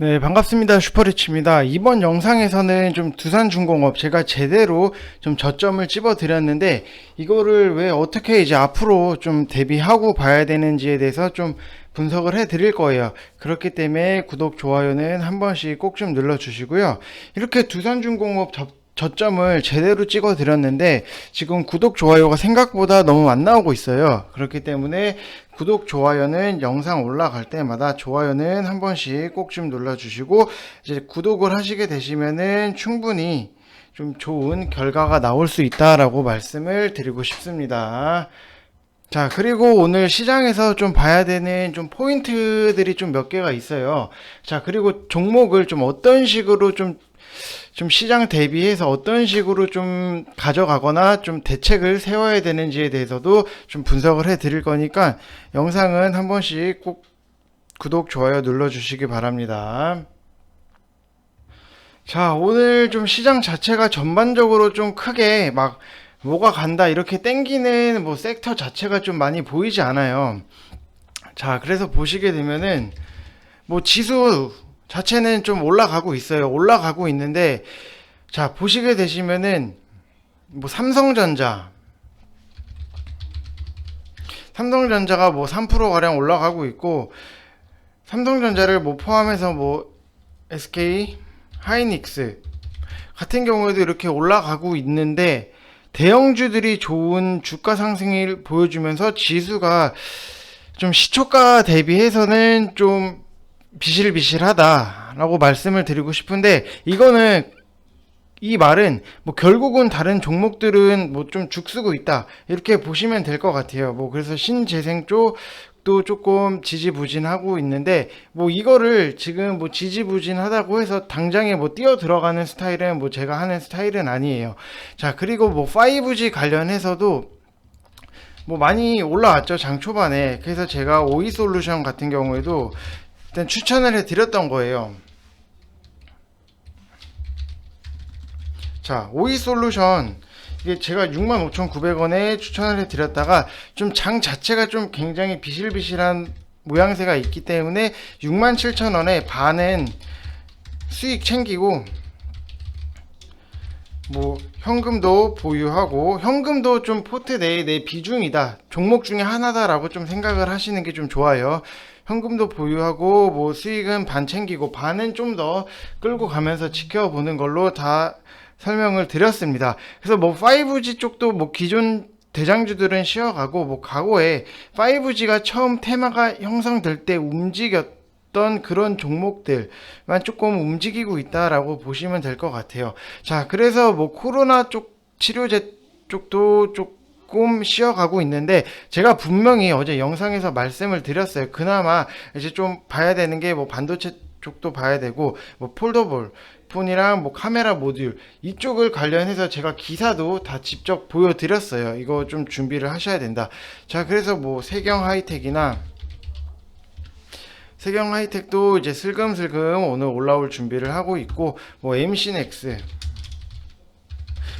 네, 반갑습니다. 슈퍼리치입니다. 이번 영상에서는 좀 두산중공업 제가 제대로 좀 저점을 찝어 드렸는데 이거를 왜 어떻게 이제 앞으로 좀 대비하고 봐야 되는지에 대해서 좀 분석을 해 드릴 거예요. 그렇기 때문에 구독, 좋아요는 한 번씩 꼭 좀 눌러 주시고요. 이렇게 두산중공업 저, 저점을 제대로 찍어 드렸는데 지금 구독, 좋아요가 생각보다 너무 안 나오고 있어요. 그렇기 때문에 구독, 좋아요는 영상 올라갈 때마다 좋아요는 한 번씩 꼭 좀 눌러 주시고 이제 구독을 하시게 되시면은 충분히 좀 좋은 결과가 나올 수 있다라고 말씀을 드리고 싶습니다. 자, 그리고 오늘 시장에서 좀 봐야 되는 좀 포인트들이 좀 몇 개가 있어요. 자, 그리고 종목을 좀 어떤 식으로 좀 좀 시장 대비해서 어떤 식으로 좀 가져가거나 좀 대책을 세워야 되는지에 대해서도 좀 분석을 해 드릴 거니까 영상은 한 번씩 꼭 구독, 좋아요 눌러주시기 바랍니다. 자, 오늘 좀 시장 자체가 전반적으로 좀 크게 막 뭐가 간다 이렇게 땡기는 뭐 섹터 자체가 좀 많이 보이지 않아요. 자, 그래서 보시게 되면은 뭐 지수 자체는 좀 올라가고 있어요. 올라가고 있는데 자, 보시게 되시면은 뭐 삼성전자 삼성전자가 뭐 3% 가량 올라가고 있고 삼성전자를 뭐 포함해서 뭐 SK 하이닉스 같은 경우에도 이렇게 올라가고 있는데 대형주들이 좋은 주가 상승을 보여주면서 지수가 좀 시초가 대비해서는 좀 비실비실하다라고 말씀을 드리고 싶은데 이거는 이 말은 뭐 결국은 다른 종목들은 뭐 좀 죽쓰고 있다 이렇게 보시면 될 것 같아요. 뭐 그래서 신재생 쪽도 조금 지지부진하고 있는데 뭐 이거를 지금 뭐 지지부진하다고 해서 당장에 뭐 뛰어 들어가는 스타일은 뭐 제가 하는 스타일은 아니에요. 자 그리고 뭐 5G 관련해서도 뭐 많이 올라왔죠 장 초반에 그래서 제가 오이 솔루션 같은 경우에도 일단 추천을 해 드렸던 거예요. 자, 오이 솔루션. 이게 제가 65,900원에 추천을 해 드렸다가 좀 장 자체가 좀 굉장히 비실비실한 모양새가 있기 때문에 67,000원에 반은 수익 챙기고 뭐 현금도 보유하고 현금도 좀 포트 내의 내 비중이다. 종목 중에 하나다라고 좀 생각을 하시는 게 좀 좋아요 현금도 보유하고 뭐 수익은 반 챙기고 반은 좀 더 끌고 가면서 지켜보는 걸로 다 설명을 드렸습니다 그래서 뭐 5G 쪽도 뭐 기존 대장주들은 쉬어가고 뭐 과거에 5G가 처음 테마가 형성될 때 움직였 던 그런 종목들만 조금 움직이고 있다라고 보시면 될 것 같아요. 자, 그래서 뭐 코로나 쪽 치료제 쪽도 조금 쉬어가고 있는데 제가 분명히 어제 영상에서 말씀을 드렸어요. 그나마 이제 좀 봐야 되는 게 뭐 반도체 쪽도 봐야 되고 뭐 폴더블 폰이랑 뭐 카메라 모듈 이쪽을 관련해서 제가 기사도 다 직접 보여드렸어요. 이거 좀 준비를 하셔야 된다. 자, 그래서 뭐 세경 하이텍이나 세경 하이텍도 이제 슬금슬금 오늘 올라올 준비를 하고 있고 뭐 MC넥스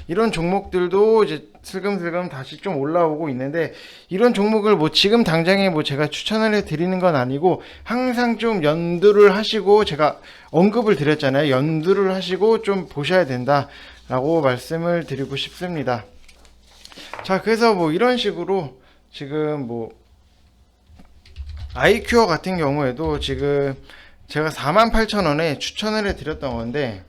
이런 종목들도 이제 슬금슬금 다시 좀 올라오고 있는데 이런 종목을 뭐 지금 당장에 뭐 제가 추천을 해 드리는 건 아니고 항상 좀 연두를 하시고 제가 언급을 드렸잖아요. 연두를 하시고 좀 보셔야 된다라고 말씀을 드리고 싶습니다. 자, 그래서 뭐 이런 식으로 지금 뭐 아이큐어 같은 경우에도 지금 제가 48,000원에 추천을 해 드렸던 건데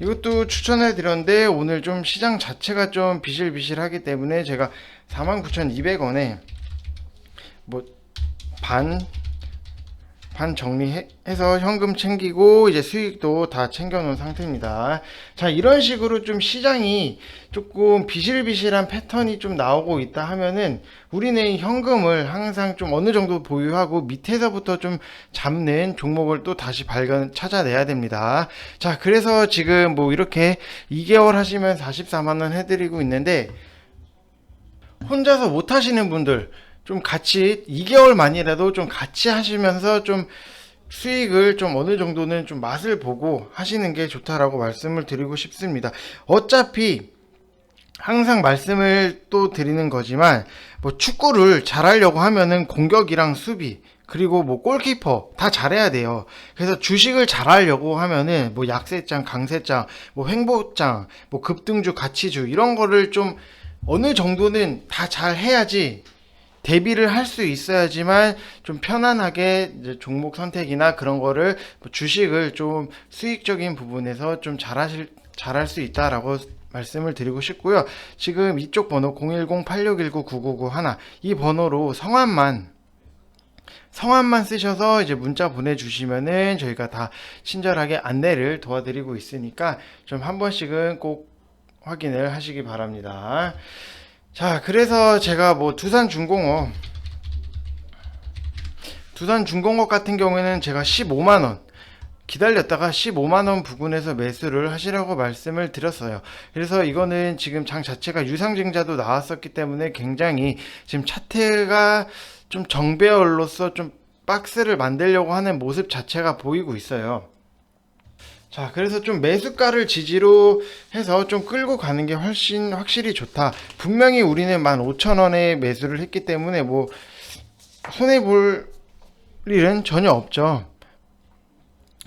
이것도 추천해 드렸는데 오늘 좀 시장 자체가 좀 비실비실하기 때문에 제가 49,200원에 뭐 반 반 정리해서 현금 챙기고 이제 수익도 다 챙겨 놓은 상태입니다. 자, 이런 식으로 좀 시장이 조금 비실비실한 패턴이 좀 나오고 있다 하면은 우리는 현금을 항상 좀 어느 정도 보유하고 밑에서부터 좀 잡는 종목을 또 다시 발견 찾아내야 됩니다. 자, 그래서 지금 뭐 이렇게 2개월 하시면 44만 원 해드리고 있는데 혼자서 못 하시는 분들 좀 같이 2개월 만이라도 좀 같이 하시면서 좀 수익을 좀 어느 정도는 좀 맛을 보고 하시는 게 좋다라고 말씀을 드리고 싶습니다. 어차피 항상 말씀을 또 드리는 거지만 뭐 축구를 잘하려고 하면은 공격이랑 수비 그리고 뭐 골키퍼 다 잘해야 돼요. 그래서 주식을 잘하려고 하면은 뭐 약세장, 강세장, 뭐 횡보장, 뭐 급등주, 가치주 이런 거를 좀 어느 정도는 다 잘 해야지 대비를 할 수 있어야지만 좀 편안하게 종목 선택이나 그런 거를 뭐 주식을 좀 수익적인 부분에서 좀 잘하실 잘할 수 있다라고 말씀을 드리고 싶고요. 지금 이쪽 번호 010-8619-9991 이 번호로 성함만 성함만 쓰셔서 이제 문자 보내주시면은 저희가 다 친절하게 안내를 도와드리고 있으니까 좀 한 번씩은 꼭 확인을 하시기 바랍니다. 자, 그래서 제가 뭐 두산 중공업 두산 중공업 같은 경우에는 제가 15만 원 기다렸다가 15만원 부근에서 매수를 하시라고 말씀을 드렸어요. 그래서 이거는 지금 장 자체가 유상증자도 나왔었기 때문에 굉장히 지금 차트가 좀 정배열로서 좀 박스를 만들려고 하는 모습 자체가 보이고 있어요. 자, 그래서 좀 매수가를 지지로 해서 좀 끌고 가는 게 훨씬 확실히 좋다. 분명히 우리는 15,000원에 매수를 했기 때문에 뭐 손해 볼 일은 전혀 없죠.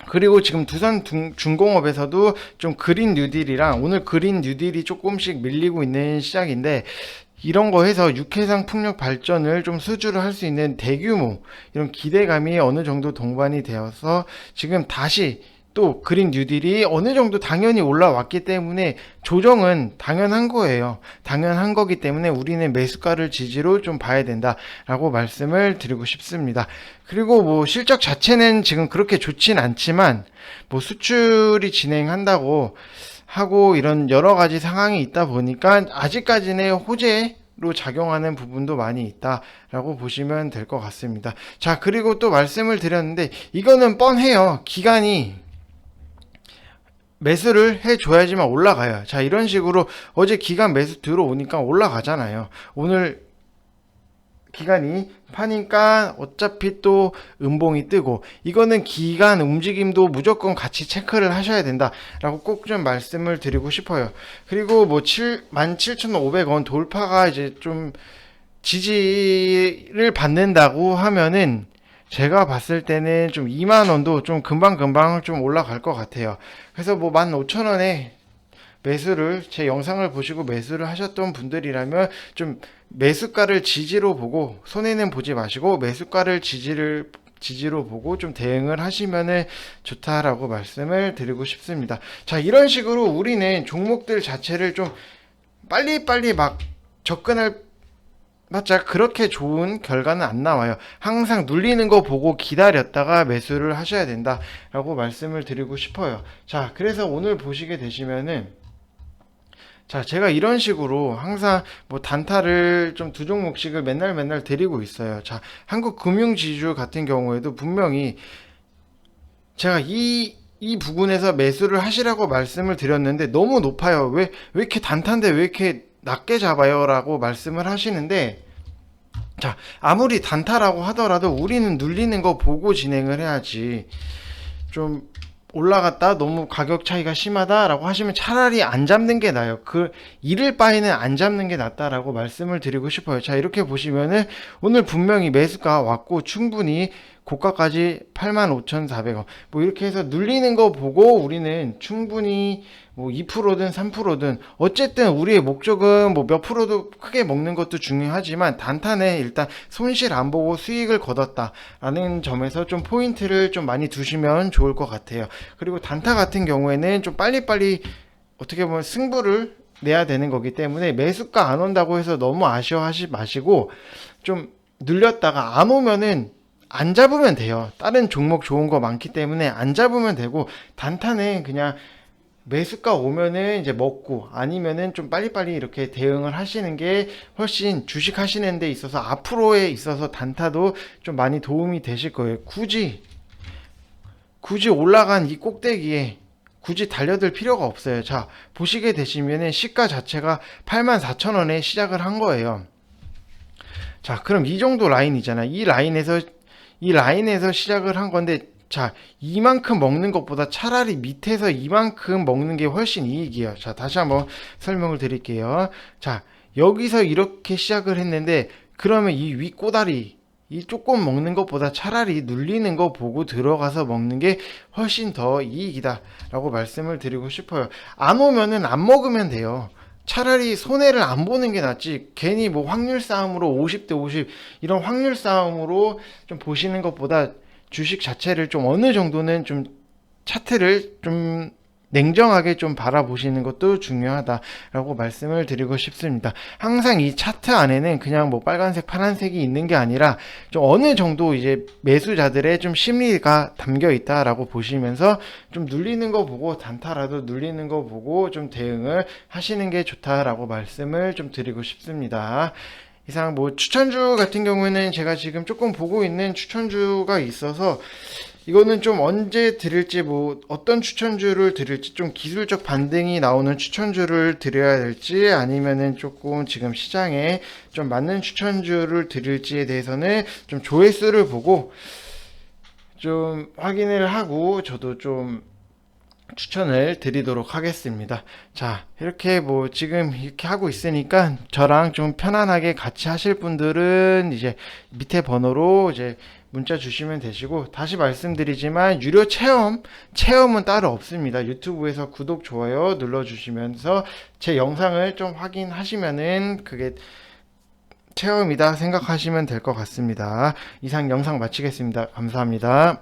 그리고 지금 두산 중- 중공업에서도 좀 그린 뉴딜이랑 오늘 그린 뉴딜이 조금씩 밀리고 있는 시작인데 이런 거 해서 육해상 풍력 발전을 좀 수주를 할 수 있는 대규모 이런 기대감이 어느 정도 동반이 되어서 지금 다시 또 그린 뉴딜이 어느 정도 당연히 올라왔기 때문에 조정은 당연한 거예요. 당연한 거기 때문에 우리는 매수가를 지지로 좀 봐야 된다라고 말씀을 드리고 싶습니다. 그리고 뭐 실적 자체는 지금 그렇게 좋진 않지만 뭐 수출이 진행한다고 하고 이런 여러 가지 상황이 있다 보니까 아직까지는 호재 로 작용하는 부분도 많이 있다라고 보시면 될 것 같습니다. 자, 그리고 또 말씀을 드렸는데 이거는 뻔해요. 기간이 매수를 해줘야지만 올라가요. 자, 이런 식으로 어제 기간 매수 들어오니까 올라가잖아요. 오늘 기간이 파니까 어차피 또 음봉이 뜨고 이거는 기간 움직임도 무조건 같이 체크를 하셔야 된다라고 꼭 좀 말씀을 드리고 싶어요. 그리고 뭐 7, 17,500원 돌파가 이제 좀 지지를 받는다고 하면은 제가 봤을 때는 좀 2만 원도 좀 금방금방 좀 올라갈 것 같아요. 그래서 뭐 15,000원에 매수를 제 영상을 보시고 매수를 하셨던 분들이라면 좀 매수가를 지지로 보고 손해는 보지 마시고 매수가를 지지를 지지로 보고 좀 대응을 하시면은 좋다라고 말씀을 드리고 싶습니다. 자, 이런 식으로 우리는 종목들 자체를 좀 빨리빨리 막 접근할 맞자 그렇게 좋은 결과는 안 나와요. 항상 눌리는 거 보고 기다렸다가 매수를 하셔야 된다라고 말씀을 드리고 싶어요. 자, 그래서 오늘 보시게 되시면은 자, 제가 이런 식으로 항상 뭐 단타를 좀 두 종목씩을 맨날 맨날 드리고 있어요. 자, 한국 금융지주 같은 경우에도 분명히 제가 이, 이 부분에서 매수를 하시라고 말씀을 드렸는데 너무 높아요. 왜, 왜 이렇게 단타인데 왜 이렇게 낮게 잡아요? 라고 말씀을 하시는데 자, 아무리 단타라고 하더라도 우리는 눌리는 거 보고 진행을 해야지. 좀 올라갔다 너무 가격 차이가 심하다라고 하시면 차라리 안 잡는 게 나아요. 그 이를 바에는 안 잡는 게 낫다라고 말씀을 드리고 싶어요. 자, 이렇게 보시면은 오늘 분명히 매수가 왔고 충분히 고가까지 85,400원. 뭐 이렇게 해서 눌리는 거 보고 우리는 충분히 뭐 2%든 3%든 어쨌든 우리의 목적은 뭐 몇 프로도 크게 먹는 것도 중요하지만 단타는 일단 손실 안 보고 수익을 거뒀다라는 점에서 좀 포인트를 좀 많이 두시면 좋을 것 같아요. 그리고 단타 같은 경우에는 좀 빨리빨리 어떻게 보면 승부를 내야 되는 거기 때문에 매수가 안 온다고 해서 너무 아쉬워하지 마시고 좀 눌렸다가 안 오면은 안 잡으면 돼요. 다른 종목 좋은 거 많기 때문에 안 잡으면 되고 단타는 그냥 매수가 오면은 이제 먹고 아니면은 좀 빨리빨리 이렇게 대응을 하시는 게 훨씬 주식 하시는 데 있어서 앞으로에 있어서 단타도 좀 많이 도움이 되실 거예요. 굳이 굳이 올라간 이 꼭대기에 굳이 달려들 필요가 없어요. 자, 보시게 되시면은 시가 자체가 84,000원에 시작을 한 거예요. 자, 그럼 이 정도 라인이잖아. 이 라인에서 이 라인에서 시작을 한 건데 자, 이만큼 먹는 것보다 차라리 밑에서 이만큼 먹는 게 훨씬 이익이에요. 자, 다시 한번 설명을 드릴게요. 자, 여기서 이렇게 시작을 했는데, 그러면 이 위 꼬다리, 이 조금 먹는 것보다 차라리 눌리는 거 보고 들어가서 먹는 게 훨씬 더 이익이다 라고 말씀을 드리고 싶어요. 안 오면은 안 먹으면 돼요. 차라리 손해를 안 보는 게 낫지. 괜히 뭐 확률 싸움으로 50대 50 이런 확률 싸움으로 좀 보시는 것보다 주식 자체를 좀 어느 정도는 좀 차트를 좀 냉정하게 좀 바라보시는 것도 중요하다라고 말씀을 드리고 싶습니다. 항상 이 차트 안에는 그냥 뭐 빨간색, 파란색이 있는 게 아니라 좀 어느 정도 이제 매수자들의 좀 심리가 담겨 있다라고 보시면서 좀 눌리는 거 보고 단타라도 눌리는 거 보고 좀 대응을 하시는 게 좋다라고 말씀을 좀 드리고 싶습니다. 이상 뭐 추천주 같은 경우에는 제가 지금 조금 보고 있는 추천주가 있어서 이거는 좀 언제 드릴지 뭐 어떤 추천주를 드릴지 좀 기술적 반등이 나오는 추천주를 드려야 될지 아니면은 조금 지금 시장에 좀 맞는 추천주를 드릴지에 대해서는 좀 조회수를 보고 좀 확인을 하고 저도 좀 추천을 드리도록 하겠습니다. 자, 이렇게 뭐 지금 이렇게 하고 있으니까 저랑 좀 편안하게 같이 하실 분들은 이제 밑에 번호로 이제 문자 주시면 되시고 다시 말씀드리지만 유료 체험 체험은 따로 없습니다. 유튜브에서 구독 좋아요 눌러 주시면서 제 영상을 좀 확인하시면은 그게 체험이다 생각하시면 될 것 같습니다. 이상 영상 마치겠습니다. 감사합니다.